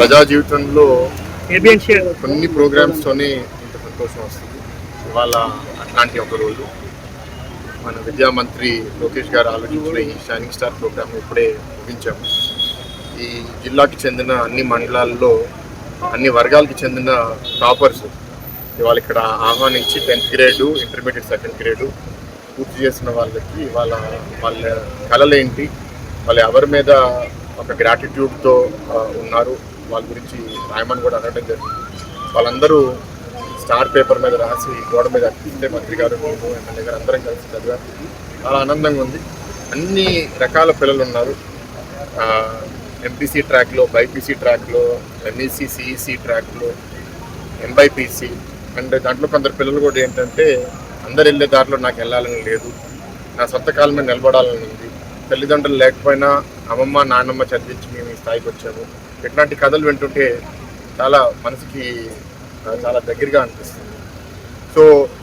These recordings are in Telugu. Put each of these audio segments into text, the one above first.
ప్రజా జీవితంలో కొన్ని ప్రోగ్రామ్స్ తోనే ఇంత సంతోషం వస్తుంది. ఇవాళ అట్లాంటి ఒక రోజు. మన విద్యా మంత్రి లోకేష్ గారు ఆలోచించిన ఈ షైనింగ్ స్టార్ ప్రోగ్రామ్ ఇప్పుడే ముగించాము. ఈ జిల్లాకి చెందిన అన్ని మండలాల్లో అన్ని వర్గాలకి చెందిన టాపర్స్ ఇవాళ ఇక్కడ ఆహ్వానించి tenth grade intermediate second grade పూర్తి చేసిన వాళ్ళకి ఇవాళ వాళ్ళ కళలేంటి వాళ్ళు ఎవరి మీద ఒక గ్రాటిట్యూడ్తో ఉన్నారు? వాళ్ళ గురించి రాయమని కూడా అనడం జరిగింది. వాళ్ళందరూ స్టార్ పేపర్ మీద రాసి గోడ మీద అతికిస్తే మంత్రి గారు నేను ఎమ్మెల్యే గారు అందరం కలిసి చదివారు చాలా ఆనందంగా ఉంది. అన్ని రకాల పిల్లలు ఉన్నారు. ఎంపీసీ ట్రాక్లో బైపీసీ ట్రాక్లో ఎంఈసీ సిఈసీ ట్రాక్లో ఎంబైపీసీ అండ్ దాంట్లో కొందరు పిల్లలు కూడా ఏంటంటే అందరు వెళ్ళే దారిలో నాకు వెళ్ళాలని లేదు. నా సొంత కాలం మీద నిలబడాలని ఉంది. తల్లిదండ్రులు లేకపోయినా అమ్మమ్మ నాన్నమ్మ చదివించి మేము ఈ స్థాయికి వచ్చాము. ఇట్లాంటి కథలు వింటుంటే చాలా మనసుకి చాలా దగ్గరగా అనిపిస్తుంది. సో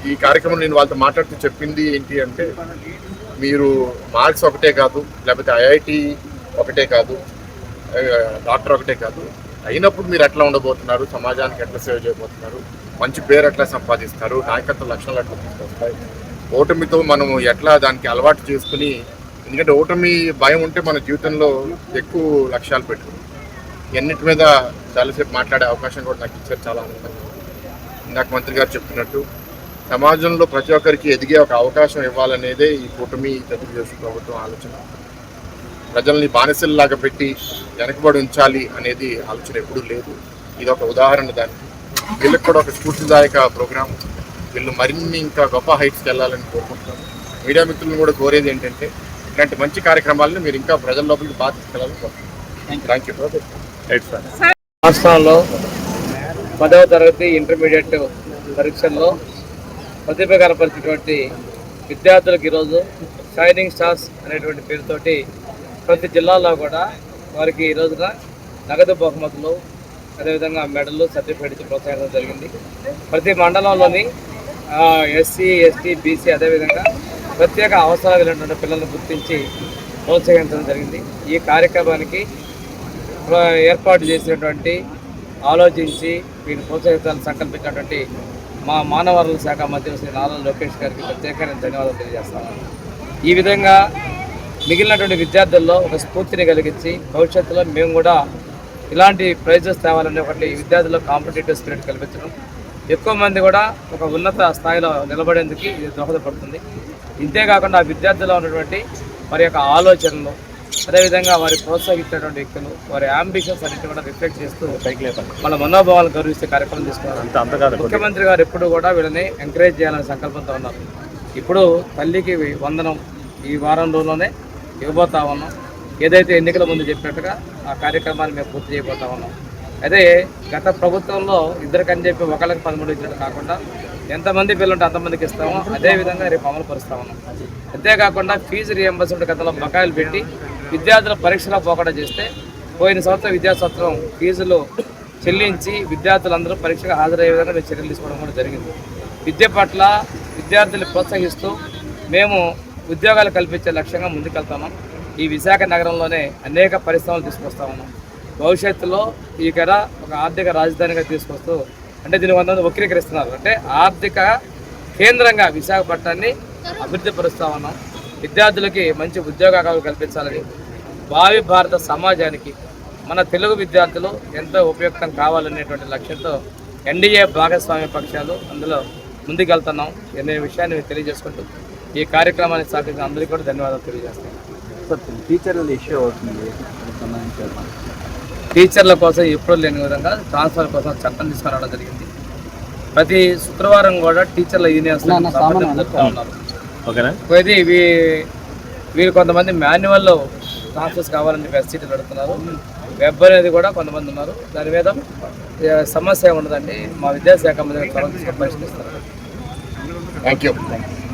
ఈ కార్యక్రమం నేను వాళ్ళతో మాట్లాడుతూ చెప్పింది ఏంటి అంటే మీరు మార్క్స్ ఒకటే కాదు లేకపోతే ఐఐటి ఒకటే కాదు డాక్టర్ ఒకటే కాదు అయినప్పుడు మీరు ఎట్లా ఉండబోతున్నారు సమాజానికి ఎట్లా సేవ చేయబోతున్నారు మంచి పేరు ఎట్లా సంపాదిస్తారు నాయకత్వ లక్షణాలు ఎట్లా తీసుకొస్తాయి ఓటమితో మనం ఎట్లా దానికి అలవాటు చేసుకుని ఎందుకంటే ఓటమి భయం ఉంటే మన జీవితంలో ఎక్కువ లక్ష్యాలు పెట్టుకుంటాం. ఎన్నిటి మీద చాలాసేపు మాట్లాడే అవకాశం కూడా నాకు ఇచ్చారు చాలా ఆనందంగా. ఇందాక మంత్రి గారు చెప్తున్నట్టు సమాజంలో ప్రతి ఒక్కరికి ఎదిగే ఒక అవకాశం ఇవ్వాలనేదే ఈ కూటమి తెలుగుదేశం ప్రభుత్వం ఆలోచన. ప్రజల్ని బానిసల్లాగా పెట్టి వెనకబడి ఉంచాలి అనేది ఆలోచన ఎప్పుడూ లేదు. ఇది ఒక ఉదాహరణ దానికి. వీళ్ళకి కూడా ఒక స్ఫూర్తిదాయక ప్రోగ్రాం. వీళ్ళు మరిన్ని ఇంకా గొప్ప హైట్స్కి వెళ్ళాలని కోరుకుంటున్నాను. మీడియా మిత్రులను కూడా కోరేది ఏంటంటే ఇలాంటి మంచి కార్యక్రమాలను మీరు ఇంకా ప్రజల లోపలికి బాగా తీసుకెళ్ళాలని కోరుకుంటున్నాను. థ్యాంక్ యూ రాష్ట్రంలో పదవ తరగతి ఇంటర్మీడియట్ పరీక్షల్లో ప్రతిభ కనపరిచినటువంటి విద్యార్థులకు ఈరోజు షైనింగ్ స్టార్స్ అనేటువంటి పేరుతోటి ప్రతి జిల్లాలో కూడా వారికి ఈ రోజున నగదు బహుమతులు అదేవిధంగా మెడలు సర్టిఫికేట్ ఇచ్చి ప్రోత్సహించడం జరిగింది. ప్రతి మండలంలోని ఎస్సీ ఎస్టీ బీసీ అదేవిధంగా ప్రత్యేక అవసరాలు పిల్లలను గుర్తించి ప్రోత్సహించడం జరిగింది. ఈ కార్యక్రమానికి ఏర్పాటు చేసినటువంటి ఆలోచించి వీటిని ప్రోత్సహించాలని సంకల్పించినటువంటి మా మానవరుల శాఖ మంత్రి శ్రీ నారా లోకేష్ గారికి ప్రత్యేకమైన ధన్యవాదాలు తెలియజేస్తాను. ఈ విధంగా మిగిలినటువంటి విద్యార్థుల్లో ఒక స్ఫూర్తిని కలిగించి భవిష్యత్తులో మేము కూడా ఇలాంటి ప్రైజెస్ తేవాలనే ఒకటి విద్యార్థుల్లో కాంపిటేటివ్ స్పిరిట్ కల్పించడం. ఎక్కువ మంది కూడా ఒక ఉన్నత స్థాయిలో నిలబడేందుకు ఇది దోహదపడుతుంది. ఇంతేకాకుండా ఆ విద్యార్థుల్లో ఉన్నటువంటి మరి యొక్క ఆలోచనలు అదేవిధంగా వారి ప్రోత్సహించినటువంటి వ్యక్తులు వారి అంబిషన్స్ అన్నిటి కూడా రిఫ్లెక్ట్ చేస్తూ వాళ్ళ మనోభావాలను గౌరవిస్తే కార్యక్రమం తీసుకున్నారు ముఖ్యమంత్రి గారు ఎప్పుడు కూడా వీళ్ళని ఎంకరేజ్ చేయాలనే సంకల్పంతో ఉన్నారు. ఇప్పుడు తల్లికి వందనం ఈ వారం రోజుల్లోనే ఇవ్వబోతా ఉన్నాం. ఏదైతే ఎన్నికల ముందు చెప్పినట్టుగా ఆ కార్యక్రమాన్ని మేము పూర్తి చేయబోతా ఉన్నాం. అదే గత ప్రభుత్వంలో ఇద్దరికని చెప్పి ఒకళ్ళకి పదమూడు ఇచ్చినట్టు కాకుండా ఎంతమంది పిల్లలుంటే అంతమందికి ఇస్తామో అదే విధంగా రేపు అమలు పరుస్తా ఉన్నాం అంతేకాకుండా ఫీజు రియంబర్స్మెంట్ గతంలో బకాయిలు పెట్టి విద్యార్థుల పరీక్షలో పోకుండా చేస్తే పోయిన సంవత్సరం విద్యా సంవత్సరం ఫీజులు చెల్లించి విద్యార్థులందరూ పరీక్షకు హాజరయ్యే విధంగా మేము చర్యలు తీసుకోవడం కూడా జరిగింది. విద్య పట్ల విద్యార్థులు ప్రోత్సహిస్తూ మేము ఉద్యోగాలు కల్పించే లక్ష్యంగా ముందుకెళ్తున్నాం ఈ విశాఖ నగరంలోనే అనేక పరిశ్రమలు తీసుకొస్తా ఉన్నాం. భవిష్యత్తులో ఈ కడ ఒక ఆర్థిక రాజధానిగా తీసుకొస్తూ అంటే దీని కొంతమంది వక్రీకరిస్తున్నారు. అంటే ఆర్థిక కేంద్రంగా విశాఖపట్నాన్ని అభివృద్ధి పరుస్తా ఉన్నాం. విద్యార్థులకి మంచి ఉద్యోగాలు కల్పించాలని భావి భారత సమాజానికి మన తెలుగు విద్యార్థులు ఎంతో ఉపయుక్తం కావాలనేటువంటి లక్ష్యంతో ఎన్డీఏ భాగస్వామ్య పక్షాలు అందులో ముందుకెళ్తున్నాం అనే విషయాన్ని తెలియజేసుకుంటూ ఈ కార్యక్రమాన్ని సాగించిన అందరికీ కూడా ధన్యవాదాలు తెలియజేస్తాను సార్ టీచర్ల ఇష్యూ అవుతుంది. టీచర్ల కోసం ఎప్పుడు లేని విధంగా ట్రాన్స్ఫర్ కోసం చట్టం తీసుకురావడం జరిగింది. ప్రతి శుక్రవారం కూడా టీచర్ల యూనియన్స్ ఉన్నారు. ఓకేనా? ఇది వీ వీరు కొంతమంది మాన్యువల్లో ట్రాన్స్ఫర్స్ కావాలని చెప్పి ఎస్సీటీలు పెడుతున్నారు. వెబ్ అనేది కూడా కొంతమంది ఉన్నారు. దాని మీద సమస్య ఏమి ఉండదండి మా విద్యాశాఖ తీసుకొని పరిష్కరిస్తారు థ్యాంక్ యూ